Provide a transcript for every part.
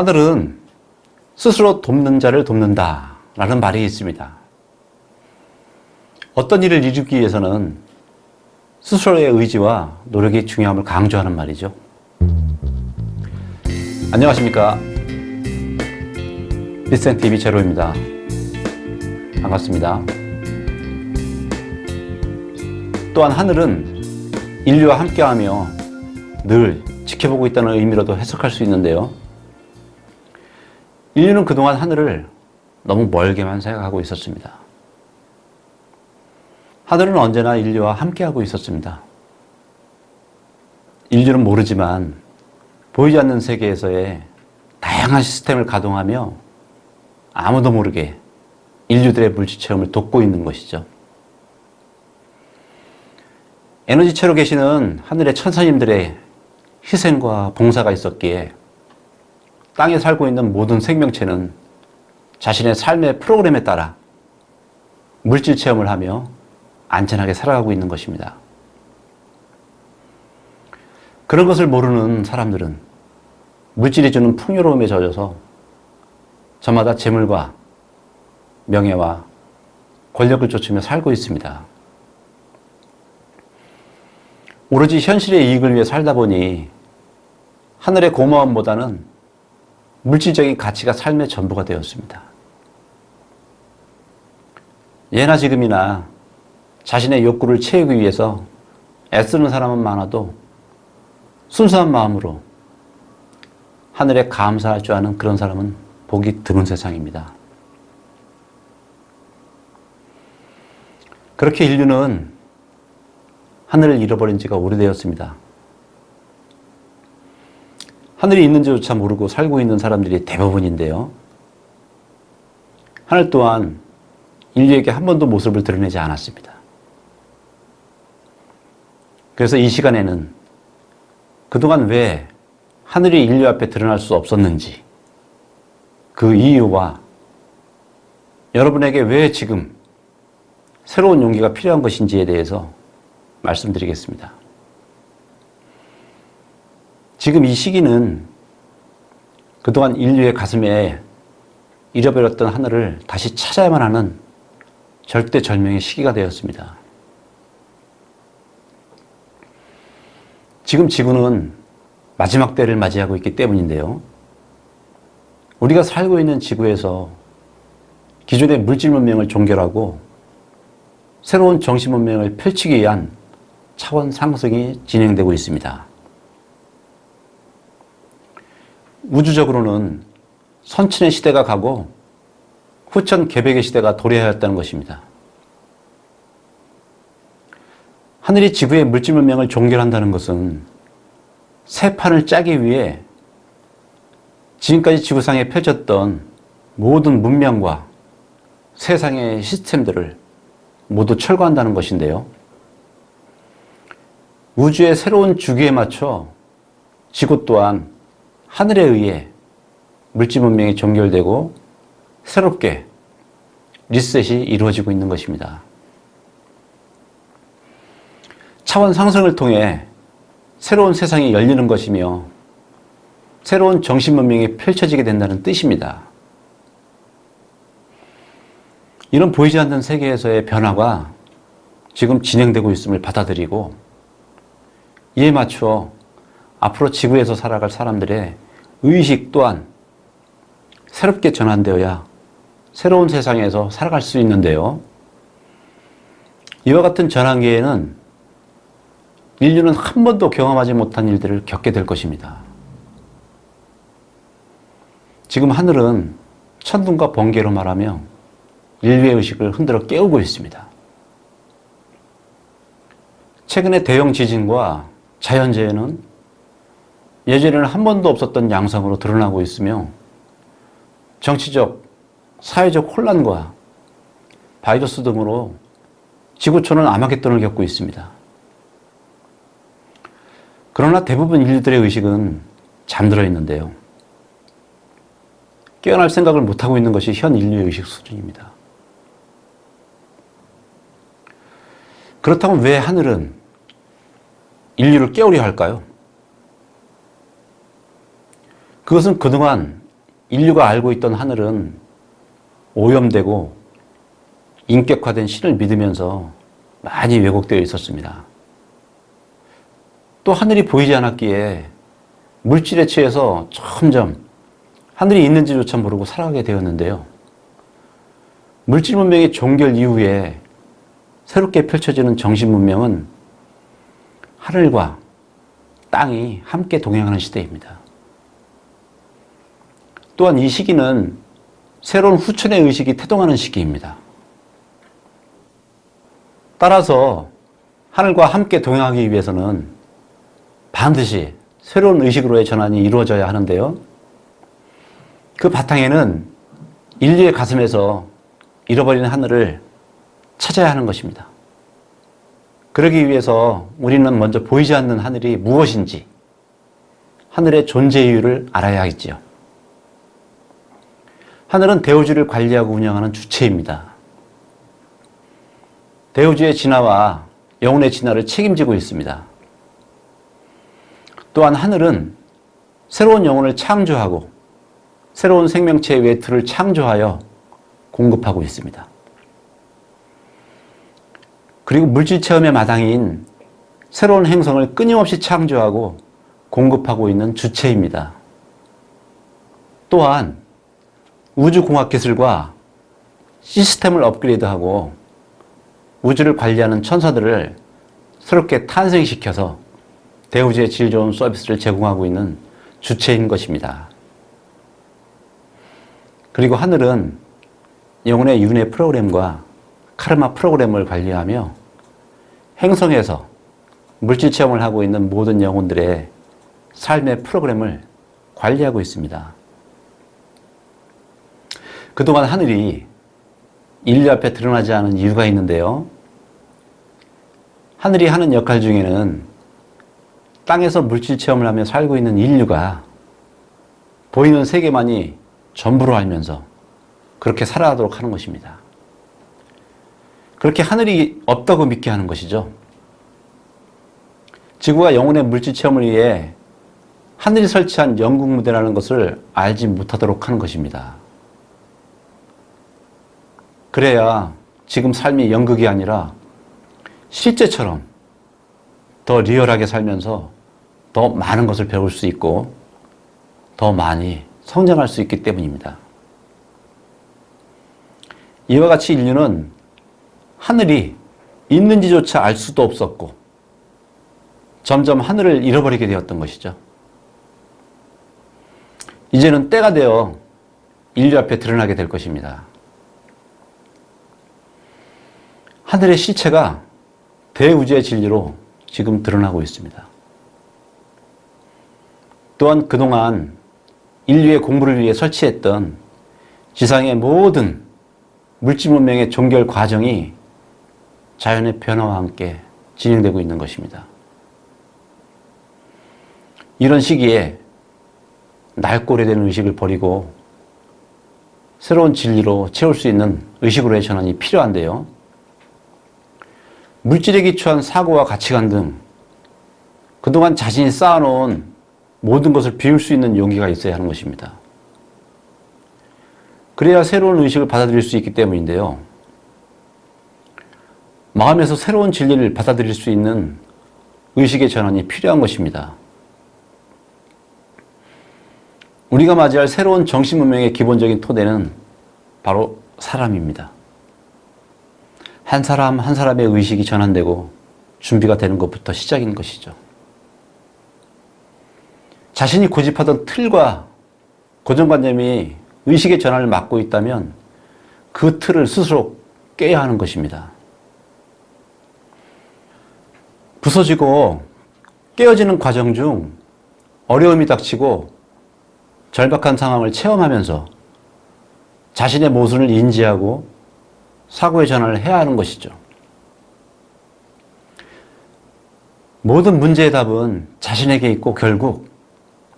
하늘은 스스로 돕는 자를 돕는다 라는 말이 있습니다. 어떤 일을 이루기 위해서는 스스로의 의지와 노력이 중요함을 강조하는 말이죠. 안녕하십니까. 비센TV 제로입니다. 반갑습니다. 또한 하늘은 인류와 함께하며 늘 지켜보고 있다는 의미로도 해석할 수 있는데요. 인류는 그동안 하늘을 너무 멀게만 생각하고 있었습니다. 하늘은 언제나 인류와 함께하고 있었습니다. 인류는 모르지만 보이지 않는 세계에서의 다양한 시스템을 가동하며 아무도 모르게 인류들의 물질 체험을 돕고 있는 것이죠. 에너지체로 계시는 하늘의 천사님들의 희생과 봉사가 있었기에 땅에 살고 있는 모든 생명체는 자신의 삶의 프로그램에 따라 물질 체험을 하며 안전하게 살아가고 있는 것입니다. 그런 것을 모르는 사람들은 물질이 주는 풍요로움에 젖어서 저마다 재물과 명예와 권력을 쫓으며 살고 있습니다. 오로지 현실의 이익을 위해 살다 보니 하늘의 고마움보다는 물질적인 가치가 삶의 전부가 되었습니다. 예나 지금이나 자신의 욕구를 채우기 위해서 애쓰는 사람은 많아도 순수한 마음으로 하늘에 감사할 줄 아는 그런 사람은 보기 드문 세상입니다. 그렇게 인류는 하늘을 잃어버린 지가 오래되었습니다. 하늘이 있는지조차 모르고 살고 있는 사람들이 대부분인데요. 하늘 또한 인류에게 한 번도 모습을 드러내지 않았습니다. 그래서 이 시간에는 그동안 왜 하늘이 인류 앞에 드러날 수 없었는지 그 이유와 여러분에게 왜 지금 새로운 용기가 필요한 것인지에 대해서 말씀드리겠습니다. 지금 이 시기는 그동안 인류의 가슴에 잃어버렸던 하늘을 다시 찾아야만 하는 절대절명의 시기가 되었습니다. 지금 지구는 마지막 때를 맞이하고 있기 때문인데요. 우리가 살고 있는 지구에서 기존의 물질 문명을 종결하고 새로운 정신 문명을 펼치기 위한 차원 상승이 진행되고 있습니다. 우주적으로는 선친의 시대가 가고 후천 개백의 시대가 도래하였다는 것입니다. 하늘이 지구의 물질 문명을 종결한다는 것은 새 판을 짜기 위해 지금까지 지구상에 펼쳤던 모든 문명과 세상의 시스템들을 모두 철거한다는 것인데요. 우주의 새로운 주기에 맞춰 지구 또한 하늘에 의해 물질 문명이 종결되고 새롭게 리셋이 이루어지고 있는 것입니다. 차원 상승을 통해 새로운 세상이 열리는 것이며 새로운 정신 문명이 펼쳐지게 된다는 뜻입니다. 이런 보이지 않는 세계에서의 변화가 지금 진행되고 있음을 받아들이고 이에 맞추어 앞으로 지구에서 살아갈 사람들의 의식 또한 새롭게 전환되어야 새로운 세상에서 살아갈 수 있는데요. 이와 같은 전환기에는 인류는 한 번도 경험하지 못한 일들을 겪게 될 것입니다. 지금 하늘은 천둥과 번개로 말하며 인류의 의식을 흔들어 깨우고 있습니다. 최근의 대형 지진과 자연재해는 예전에는 한 번도 없었던 양상으로 드러나고 있으며 정치적, 사회적 혼란과 바이러스 등으로 지구촌은 아마겟돈을 겪고 있습니다. 그러나 대부분 인류들의 의식은 잠들어 있는데요. 깨어날 생각을 못하고 있는 것이 현 인류의 의식 수준입니다. 그렇다면 왜 하늘은 인류를 깨우려 할까요? 그것은 그동안 인류가 알고 있던 하늘은 오염되고 인격화된 신을 믿으면서 많이 왜곡되어 있었습니다. 또 하늘이 보이지 않았기에 물질에 취해서 점점 하늘이 있는지조차 모르고 살아가게 되었는데요. 물질 문명의 종결 이후에 새롭게 펼쳐지는 정신 문명은 하늘과 땅이 함께 동행하는 시대입니다. 또한 이 시기는 새로운 후천의 의식이 태동하는 시기입니다. 따라서 하늘과 함께 동행하기 위해서는 반드시 새로운 의식으로의 전환이 이루어져야 하는데요. 그 바탕에는 인류의 가슴에서 잃어버린 하늘을 찾아야 하는 것입니다. 그러기 위해서 우리는 먼저 보이지 않는 하늘이 무엇인지 하늘의 존재 이유를 알아야겠지요. 하늘은 대우주를 관리하고 운영하는 주체입니다. 대우주의 진화와 영혼의 진화를 책임지고 있습니다. 또한 하늘은 새로운 영혼을 창조하고 새로운 생명체의 외투를 창조하여 공급하고 있습니다. 그리고 물질 체험의 마당인 새로운 행성을 끊임없이 창조하고 공급하고 있는 주체입니다. 또한 우주공학 기술과 시스템을 업그레이드하고 우주를 관리하는 천사들을 새롭게 탄생시켜서 대우주의 질 좋은 서비스를 제공하고 있는 주체인 것입니다. 그리고 하늘은 영혼의 윤회 프로그램과 카르마 프로그램을 관리하며 행성에서 물질 체험을 하고 있는 모든 영혼들의 삶의 프로그램을 관리하고 있습니다. 그동안 하늘이 인류 앞에 드러나지 않은 이유가 있는데요. 하늘이 하는 역할 중에는 땅에서 물질 체험을 하며 살고 있는 인류가 보이는 세계만이 전부로 알면서 그렇게 살아가도록 하는 것입니다. 그렇게 하늘이 없다고 믿게 하는 것이죠. 지구가 영혼의 물질 체험을 위해 하늘이 설치한 영국 무대라는 것을 알지 못하도록 하는 것입니다. 그래야 지금 삶이 연극이 아니라 실제처럼 더 리얼하게 살면서 더 많은 것을 배울 수 있고 더 많이 성장할 수 있기 때문입니다. 이와 같이 인류는 하늘이 있는지조차 알 수도 없었고 점점 하늘을 잃어버리게 되었던 것이죠. 이제는 때가 되어 인류 앞에 드러나게 될 것입니다. 하늘의 실체가 대우주의 진리로 지금 드러나고 있습니다. 또한 그동안 인류의 공부를 위해 설치했던 지상의 모든 물질 문명의 종결 과정이 자연의 변화와 함께 진행되고 있는 것입니다. 이런 시기에 낡고 오래된 의식을 버리고 새로운 진리로 채울 수 있는 의식으로의 전환이 필요한데요. 물질에 기초한 사고와 가치관 등 그동안 자신이 쌓아놓은 모든 것을 비울 수 있는 용기가 있어야 하는 것입니다. 그래야 새로운 의식을 받아들일 수 있기 때문인데요. 마음에서 새로운 진리를 받아들일 수 있는 의식의 전환이 필요한 것입니다. 우리가 맞이할 새로운 정신 문명의 기본적인 토대는 바로 사람입니다. 한 사람 한 사람의 의식이 전환되고 준비가 되는 것부터 시작인 것이죠. 자신이 고집하던 틀과 고정관념이 의식의 전환을 막고 있다면 그 틀을 스스로 깨야 하는 것입니다. 부서지고 깨어지는 과정 중 어려움이 닥치고 절박한 상황을 체험하면서 자신의 모순을 인지하고 사고의 전환을 해야 하는 것이죠. 모든 문제의 답은 자신에게 있고 결국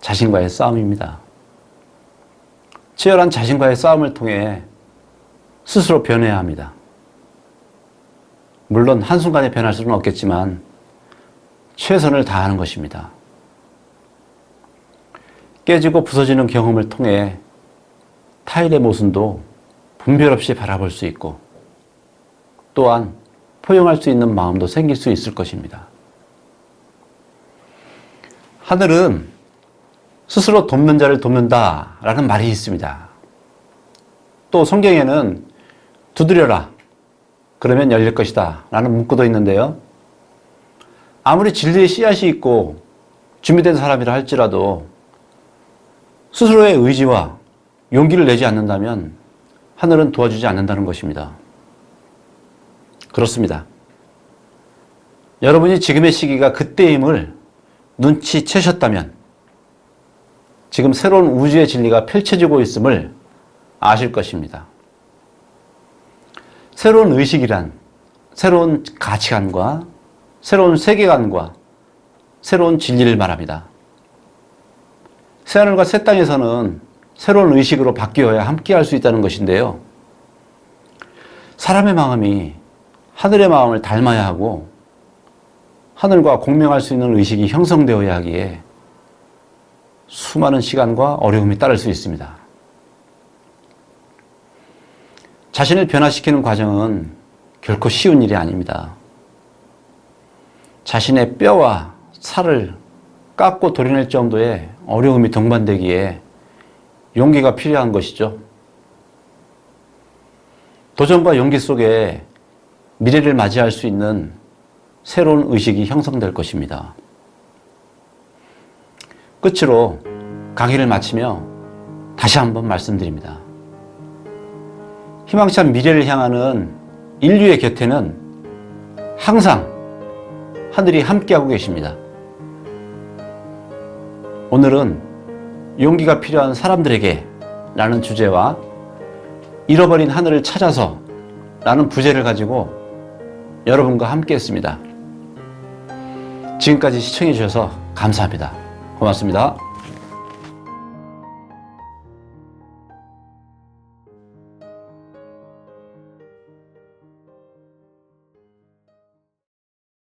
자신과의 싸움입니다. 치열한 자신과의 싸움을 통해 스스로 변해야 합니다. 물론 한순간에 변할 수는 없겠지만 최선을 다하는 것입니다. 깨지고 부서지는 경험을 통해 타인의 모습도 분별 없이 바라볼 수 있고 또한 포용할 수 있는 마음도 생길 수 있을 것입니다. 하늘은 스스로 돕는 자를 돕는다 라는 말이 있습니다. 또 성경에는 두드려라. 그러면 열릴 것이다. 라는 문구도 있는데요. 아무리 진리의 씨앗이 있고 준비된 사람이라 할지라도 스스로의 의지와 용기를 내지 않는다면 하늘은 도와주지 않는다는 것입니다. 그렇습니다. 여러분이 지금의 시기가 그때임을 눈치채셨다면 지금 새로운 우주의 진리가 펼쳐지고 있음을 아실 것입니다. 새로운 의식이란 새로운 가치관과 새로운 세계관과 새로운 진리를 말합니다. 새하늘과 새 땅에서는 새로운 의식으로 바뀌어야 함께 할 수 있다는 것인데요. 사람의 마음이 하늘의 마음을 닮아야 하고 하늘과 공명할 수 있는 의식이 형성되어야 하기에 수많은 시간과 어려움이 따를 수 있습니다. 자신을 변화시키는 과정은 결코 쉬운 일이 아닙니다. 자신의 뼈와 살을 깎고 도려낼 정도의 어려움이 동반되기에 용기가 필요한 것이죠. 도전과 용기 속에 미래를 맞이할 수 있는 새로운 의식이 형성될 것입니다. 끝으로 강의를 마치며 다시 한번 말씀드립니다. 희망찬 미래를 향하는 인류의 곁에는 항상 하늘이 함께하고 계십니다. 오늘은 용기가 필요한 사람들에게 라는 주제와 잃어버린 하늘을 찾아서 라는 부제를 가지고 여러분과 함께 했습니다. 지금까지 시청해 주셔서 감사합니다. 고맙습니다.